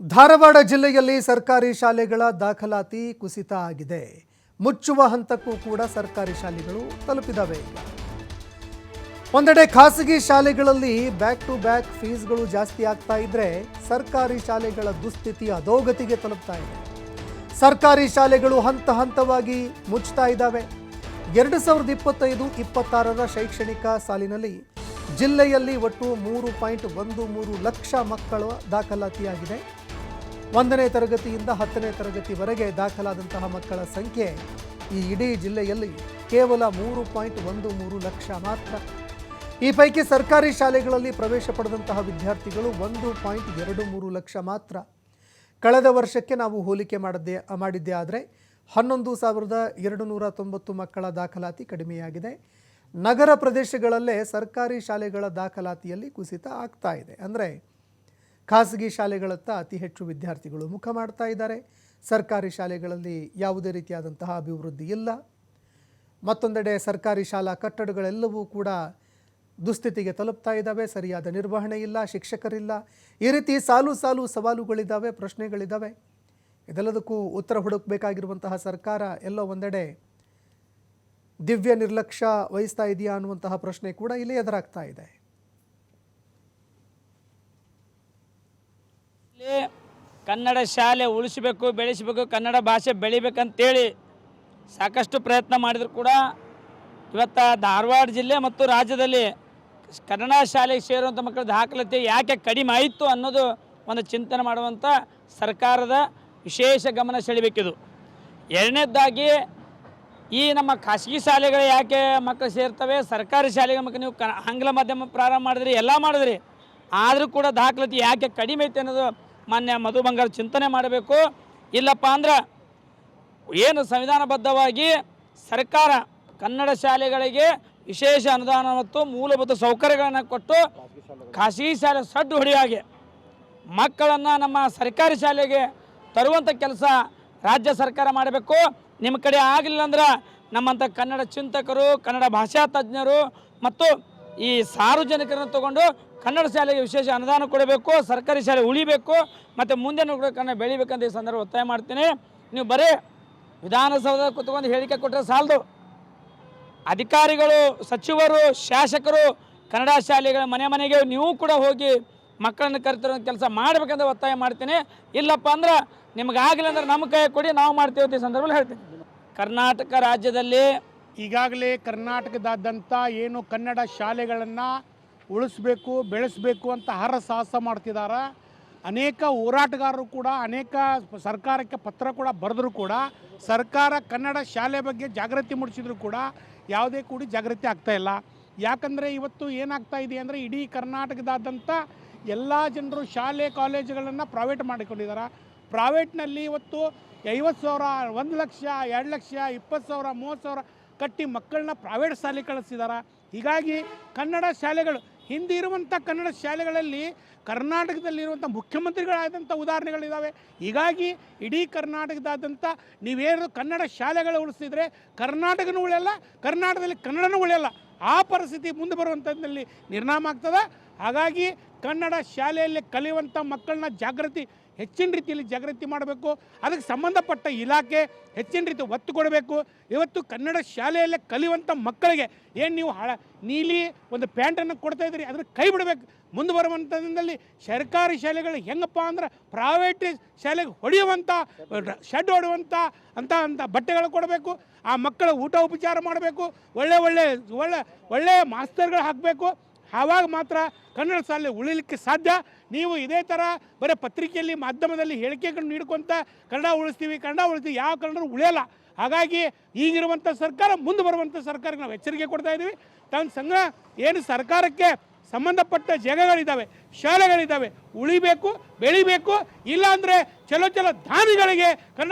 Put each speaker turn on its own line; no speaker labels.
ಧಾರವಾಡ ಜಿಲ್ಲೆಯಲ್ಲಿ ಸರ್ಕಾರಿ ಶಾಲೆಗಳ ದಾಖಲಾತಿ ಕುಸಿತ ಆಗಿದೆ. ಮುಚ್ಚುವ ಹಂತಕ್ಕೂ ಕೂಡ ಸರ್ಕಾರಿ ಶಾಲೆಗಳು ತಲುಪಿದವೆ ಒಂದೆಡೆ ಖಾಸಗಿ ಶಾಲೆಗಳಲ್ಲಿ ಬ್ಯಾಕ್ ಟು ಬ್ಯಾಕ್ ಫೀಸ್ಗಳು ಜಾಸ್ತಿ ಆಗ್ತಾ ಇದ್ರೆ ಸರ್ಕಾರಿ ಶಾಲೆಗಳ ದುಸ್ಥಿತಿ ಅಧೋಗತಿಗೆ ತಲುಪ್ತಾ ಇದೆ. ಸರ್ಕಾರಿ ಶಾಲೆಗಳು ಹಂತ ಹಂತವಾಗಿ ಮುಚ್ಚುತ್ತಾ ಇದ್ದಾವೆ. ಎರಡು ಸಾವಿರದ ಇಪ್ಪತ್ತೈದು ಇಪ್ಪತ್ತಾರರ ಶೈಕ್ಷಣಿಕ ಸಾಲಿನಲ್ಲಿ ಜಿಲ್ಲೆಯಲ್ಲಿ ಒಟ್ಟು ಮೂರು ಪಾಯಿಂಟ್ ಒಂದು ಮೂರು ಲಕ್ಷ ಮಕ್ಕಳ ದಾಖಲಾತಿಯಾಗಿದೆ. ಒಂದನೇ ತರಗತಿಯಿಂದ ಹತ್ತನೇ ತರಗತಿವರೆಗೆ ದಾಖಲಾದಂತಹ ಮಕ್ಕಳ ಸಂಖ್ಯೆ ಈ ಇಡೀ ಜಿಲ್ಲೆಯಲ್ಲಿ ಕೇವಲ ಮೂರು ಪಾಯಿಂಟ್ ಒಂದು ಮೂರು ಲಕ್ಷ ಮಾತ್ರ. ಈ ಪೈಕಿ ಸರ್ಕಾರಿ ಶಾಲೆಗಳಲ್ಲಿ ಪ್ರವೇಶ ಪಡೆದಂತಹ ವಿದ್ಯಾರ್ಥಿಗಳು ಒಂದು ಪಾಯಿಂಟ್ ಎರಡು ಮೂರು ಲಕ್ಷ ಮಾತ್ರ. ಕಳೆದ ವರ್ಷಕ್ಕೆ ನಾವು ಹೋಲಿಕೆ ಮಾಡದೆ, ಮಾಡಿದ್ದೇ ಆದರೆ ಹನ್ನೊಂದು ಸಾವಿರದ ಎರಡು ನೂರ ತೊಂಬತ್ತು ಮಕ್ಕಳ ದಾಖಲಾತಿ ಕಡಿಮೆಯಾಗಿದೆ. ನಗರ ಪ್ರದೇಶಗಳಲ್ಲೇ ಸರ್ಕಾರಿ ಶಾಲೆಗಳ ದಾಖಲಾತಿಯಲ್ಲಿ ಕುಸಿತ ಆಗ್ತಾ ಇದೆ. ಅಂದರೆ ಖಾಸಗಿ ಶಾಲೆಗಳತ್ತ ಅತಿ ಹೆಚ್ಚು ವಿದ್ಯಾರ್ಥಿಗಳು ಮುಖ ಮಾಡ್ತಾ ಇದ್ದಾರೆ. ಸರ್ಕಾರಿ ಶಾಲೆಗಳಲ್ಲಿ ಯಾವುದೇ ರೀತಿಯಾದಂತಹ ಅಭಿವೃದ್ಧಿ ಇಲ್ಲ. ಮತ್ತೊಂದೆಡೆ ಸರ್ಕಾರಿ ಶಾಲಾ ಕಟ್ಟಡಗಳೆಲ್ಲವೂ ಕೂಡ ದುಸ್ಥಿತಿಗೆ ತಲುಪ್ತಾ ಇದ್ದಾವೆ. ಸರಿಯಾದ ನಿರ್ವಹಣೆ ಇಲ್ಲ, ಶಿಕ್ಷಕರಿಲ್ಲ. ಈ ರೀತಿ ಸಾಲು ಸಾಲು ಸವಾಲುಗಳಿದ್ದಾವೆ, ಪ್ರಶ್ನೆಗಳಿದ್ದಾವೆ. ಇದೆಲ್ಲದಕ್ಕೂ ಉತ್ತರ ಹುಡುಕಬೇಕಾಗಿರುವಂತಹ ಸರ್ಕಾರ ಎಲ್ಲೋ ಒಂದೆಡೆ ದಿವ್ಯ ನಿರ್ಲಕ್ಷ್ಯ ವಹಿಸ್ತಾ ಇದೆಯಾ ಅನ್ನುವಂತಹ ಪ್ರಶ್ನೆ ಕೂಡ ಇಲ್ಲಿ ಎದುರಾಗ್ತಾ ಇದೆ.
ಕನ್ನಡ ಶಾಲೆ ಉಳಿಸಬೇಕು, ಬೆಳೆಸಬೇಕು, ಕನ್ನಡ ಭಾಷೆ ಬೆಳಿಬೇಕಂತೇಳಿ ಸಾಕಷ್ಟು ಪ್ರಯತ್ನ ಮಾಡಿದ್ರು ಕೂಡ ಇವತ್ತು ಧಾರವಾಡ ಜಿಲ್ಲೆ ಮತ್ತು ರಾಜ್ಯದಲ್ಲಿ ಕನ್ನಡ ಶಾಲೆಗೆ ಸೇರುವಂಥ ಮಕ್ಕಳ ದಾಖಲಾತಿ ಯಾಕೆ ಕಡಿಮೆ ಆಯಿತು ಅನ್ನೋದು ಒಂದು ಚಿಂತನೆ ಮಾಡುವಂಥ ಸರ್ಕಾರದ ವಿಶೇಷ ಗಮನ ಸೆಳಿಬೇಕಿದು. ಎರಡನೇದಾಗಿ ಈ ನಮ್ಮ ಖಾಸಗಿ ಶಾಲೆಗಳು ಯಾಕೆ ಮಕ್ಕಳು ಸೇರ್ತವೆ? ಸರ್ಕಾರಿ ಶಾಲೆಗೆ ಮಕ್ಕಳು ನೀವು ಆಂಗ್ಲ ಮಾಧ್ಯಮ ಪ್ರಾರಂಭ ಮಾಡಿದ್ರಿ, ಎಲ್ಲ ಮಾಡಿದ್ರಿ. ಆದರೂ ಕೂಡ ದಾಖಲಾತಿ ಯಾಕೆ ಕಡಿಮೆ ಐತೆ ಅನ್ನೋದು ಮಾನ್ಯ ಮಧು ಬಂಗಾರ ಚಿಂತನೆ ಮಾಡಬೇಕು. ಇಲ್ಲಪ್ಪ ಅಂದ್ರೆ ಏನು ಸಂವಿಧಾನಬದ್ಧವಾಗಿ ಸರ್ಕಾರ ಕನ್ನಡ ಶಾಲೆಗಳಿಗೆ ವಿಶೇಷ ಅನುದಾನ ಮತ್ತು ಮೂಲಭೂತ ಸೌಕರ್ಯಗಳನ್ನು ಕೊಟ್ಟು ಖಾಸಗಿ ಶಾಲೆ ಸಡ್ಡು ಹೊಡೆಯಾಗಿ ಮಕ್ಕಳನ್ನು ನಮ್ಮ ಸರ್ಕಾರಿ ಶಾಲೆಗೆ ತರುವಂಥ ಕೆಲಸ ರಾಜ್ಯ ಸರ್ಕಾರ ಮಾಡಬೇಕು. ನಿಮ್ಮ ಕಡೆ ಆಗಲಿಲ್ಲ ಅಂದ್ರೆ ನಮ್ಮಂಥ ಕನ್ನಡ ಚಿಂತಕರು, ಕನ್ನಡ ಭಾಷಾ ತಜ್ಞರು ಮತ್ತು ಈ ಸಾರ್ವಜನಿಕರನ್ನು ತಗೊಂಡು ಕನ್ನಡ ಶಾಲೆಗೆ ವಿಶೇಷ ಅನುದಾನ ಕೊಡಬೇಕು, ಸರ್ಕಾರಿ ಶಾಲೆ ಉಳಿಬೇಕು, ಮತ್ತು ಮುಂದೆ ಕೂಡ ಕನ್ನಡ ಬೆಳಿಬೇಕಂತ ಈ ಸಂದರ್ಭ ಒತ್ತಾಯ ಮಾಡ್ತೀನಿ. ನೀವು ಬರೀ ವಿಧಾನಸೌಧ ಕುತ್ಕೊಂಡು ಹೇಳಿಕೆ ಕೊಟ್ಟರೆ ಸಾಲದು. ಅಧಿಕಾರಿಗಳು, ಸಚಿವರು, ಶಾಸಕರು, ಕನ್ನಡ ಶಾಲೆಗಳ ಮನೆ ಮನೆಗೆ ನೀವು ಕೂಡ ಹೋಗಿ ಮಕ್ಕಳನ್ನು ಕರೆತಿರೋ ಕೆಲಸ ಮಾಡಬೇಕಂತ ಒತ್ತಾಯ ಮಾಡ್ತೀನಿ. ಇಲ್ಲಪ್ಪ ಅಂದ್ರೆ ನಿಮ್ಗಾಗಲಿಲ್ಲ ಅಂದ್ರೆ ನಮ್ಮ ಕೈ ಕೊಡಿ, ನಾವು ಮಾಡ್ತೀವಿ ಅಂತ ಈ ಸಂದರ್ಭದಲ್ಲಿ ಹೇಳ್ತೀನಿ. ಕರ್ನಾಟಕ ರಾಜ್ಯದಲ್ಲಿ
ಈಗಾಗಲೇ ಕರ್ನಾಟಕದಾದ್ಯಂತ ಏನು ಕನ್ನಡ ಶಾಲೆಗಳನ್ನು ಉಳಿಸ್ಬೇಕು, ಬೆಳೆಸಬೇಕು ಅಂತ ಹರ ಸಾಹಸ ಮಾಡ್ತಿದ್ದಾರೆ ಅನೇಕ ಹೋರಾಟಗಾರರು ಕೂಡ, ಅನೇಕ ಸರ್ಕಾರಕ್ಕೆ ಪತ್ರ ಕೂಡ ಬರೆದರೂ ಕೂಡ, ಸರ್ಕಾರ ಕನ್ನಡ ಶಾಲೆ ಬಗ್ಗೆ ಜಾಗೃತಿ ಮೂಡಿಸಿದ್ರು ಕೂಡ ಯಾವುದೇ ಕೂಡಿ ಜಾಗೃತಿ ಆಗ್ತಾ ಇಲ್ಲ. ಯಾಕಂದರೆ ಇವತ್ತು ಏನಾಗ್ತಾ ಇದೆ ಅಂದರೆ ಇಡೀ ಕರ್ನಾಟಕದಾದ್ಯಂತ ಎಲ್ಲ ಜನರು ಶಾಲೆ, ಕಾಲೇಜುಗಳನ್ನು ಪ್ರೈವೇಟ್ ಮಾಡಿಕೊಂಡಿದ್ದಾರೆ ಪ್ರೈವೇಟ್ನಲ್ಲಿ ಇವತ್ತು ಐವತ್ತು ಸಾವಿರ, ಒಂದು ಲಕ್ಷ, ಎರಡು ಲಕ್ಷ, ಇಪ್ಪತ್ತು ಸಾವಿರ, ಮೂವತ್ತು ಸಾವಿರ ಕಟ್ಟಿ ಮಕ್ಕಳನ್ನ ಪ್ರೈವೇಟ್ ಶಾಲೆ ಕಳಿಸಿದ್ದಾರೆ ಹೀಗಾಗಿ ಕನ್ನಡ ಶಾಲೆಗಳು, ಹಿಂದೆ ಇರುವಂಥ ಕನ್ನಡ ಶಾಲೆಗಳಲ್ಲಿ ಕರ್ನಾಟಕದಲ್ಲಿರುವಂಥ ಮುಖ್ಯಮಂತ್ರಿಗಳಾದಂಥ ಉದಾಹರಣೆಗಳಿದ್ದಾವೆ ಹೀಗಾಗಿ ಇಡೀ ನೀವು ನೀವೇನು ಕನ್ನಡ ಶಾಲೆಗಳು ಉಳಿಸಿದರೆ ಕರ್ನಾಟಕನೂ ಉಳಿಯಲ್ಲ, ಕರ್ನಾಟಕದಲ್ಲಿ ಕನ್ನಡನೂ ಉಳಿಯಲ್ಲ. ಆ ಪರಿಸ್ಥಿತಿ ಮುಂದೆ ಬರುವಂಥದ್ದಲ್ಲಿ ನಿರ್ನಾಮ ಆಗ್ತದೆ. ಹಾಗಾಗಿ ಕನ್ನಡ ಶಾಲೆಯಲ್ಲಿ ಕಲಿಯುವಂಥ ಮಕ್ಕಳನ್ನ ಜಾಗೃತಿ ಹೆಚ್ಚಿನ ರೀತಿಯಲ್ಲಿ ಜಾಗೃತಿ ಮಾಡಬೇಕು. ಅದಕ್ಕೆ ಸಂಬಂಧಪಟ್ಟ ಇಲಾಖೆ ಹೆಚ್ಚಿನ ರೀತಿ ಒತ್ತು ಕೊಡಬೇಕು. ಇವತ್ತು ಕನ್ನಡ ಶಾಲೆಯಲ್ಲೇ ಕಲಿಯುವಂಥ ಮಕ್ಕಳಿಗೆ ಏನು ನೀವು ಹಳ ನೀಲಿ ಒಂದು ಪ್ಯಾಂಟನ್ನು ಕೊಡ್ತಾ ಇದ್ದೀರಿ ಅದನ್ನು ಕೈ ಬಿಡಬೇಕು. ಮುಂದೆ ಬರುವಂಥದ್ದಲ್ಲಿ ಸರ್ಕಾರಿ ಶಾಲೆಗಳು ಹೆಂಗಪ್ಪ ಅಂದ್ರೆ ಪ್ರೈವೇಟ್ ಶಾಲೆಗೆ ಹೊಡೆಯುವಂಥ ಶೆಡ್ ಹೊಡೆಯುವಂಥ ಅಂತ ಅಂಥ ಬಟ್ಟೆಗಳು ಕೊಡಬೇಕು. ಆ ಮಕ್ಕಳ ಊಟ ಉಪಚಾರ ಮಾಡಬೇಕು. ಒಳ್ಳೆ ಒಳ್ಳೆ ಒಳ್ಳೆ ಒಳ್ಳೆಯ ಮಾಸ್ತರ್ಗಳು ಹಾಕಬೇಕು. ಆವಾಗ ಮಾತ್ರ ಕನ್ನಡ ಶಾಲೆ ಉಳಿಲಿಕ್ಕೆ ಸಾಧ್ಯ. ನೀವು ಇದೇ ಥರ ಬರೀ ಪತ್ರಿಕೆಯಲ್ಲಿ ಮಾಧ್ಯಮದಲ್ಲಿ ಹೇಳಿಕೆಗಳು ನೀಡ್ಕೊಂತ ಕನ್ನಡ ಉಳಿಸ್ತೀವಿ ಕನ್ನಡ ಉಳಿಸ್ತೀವಿ, ಯಾವ ಕನ್ನಡ ಉಳಿಯಲ್ಲ. ಹಾಗಾಗಿ ಈಗಿರುವಂಥ ಸರ್ಕಾರ, ಮುಂದೆ ಬರುವಂಥ ಸರ್ಕಾರಕ್ಕೆ ನಾವು ಎಚ್ಚರಿಕೆ ಕೊಡ್ತಾ ಇದ್ದೀವಿ ತನ್ನ ಸಂಘ ಏನು ಸರ್ಕಾರಕ್ಕೆ ಸಂಬಂಧಪಟ್ಟ ಜಾಗಗಳಿದ್ದಾವೆ ಶಾಲೆಗಳಿದ್ದಾವೆ ಉಳಿಬೇಕು, ಬೆಳಿಬೇಕು, ಇಲ್ಲಾಂದರೆ ಚಲೋ ಚಲೋ ದಾನಿಗಳಿಗೆ ಕನ್ನಡ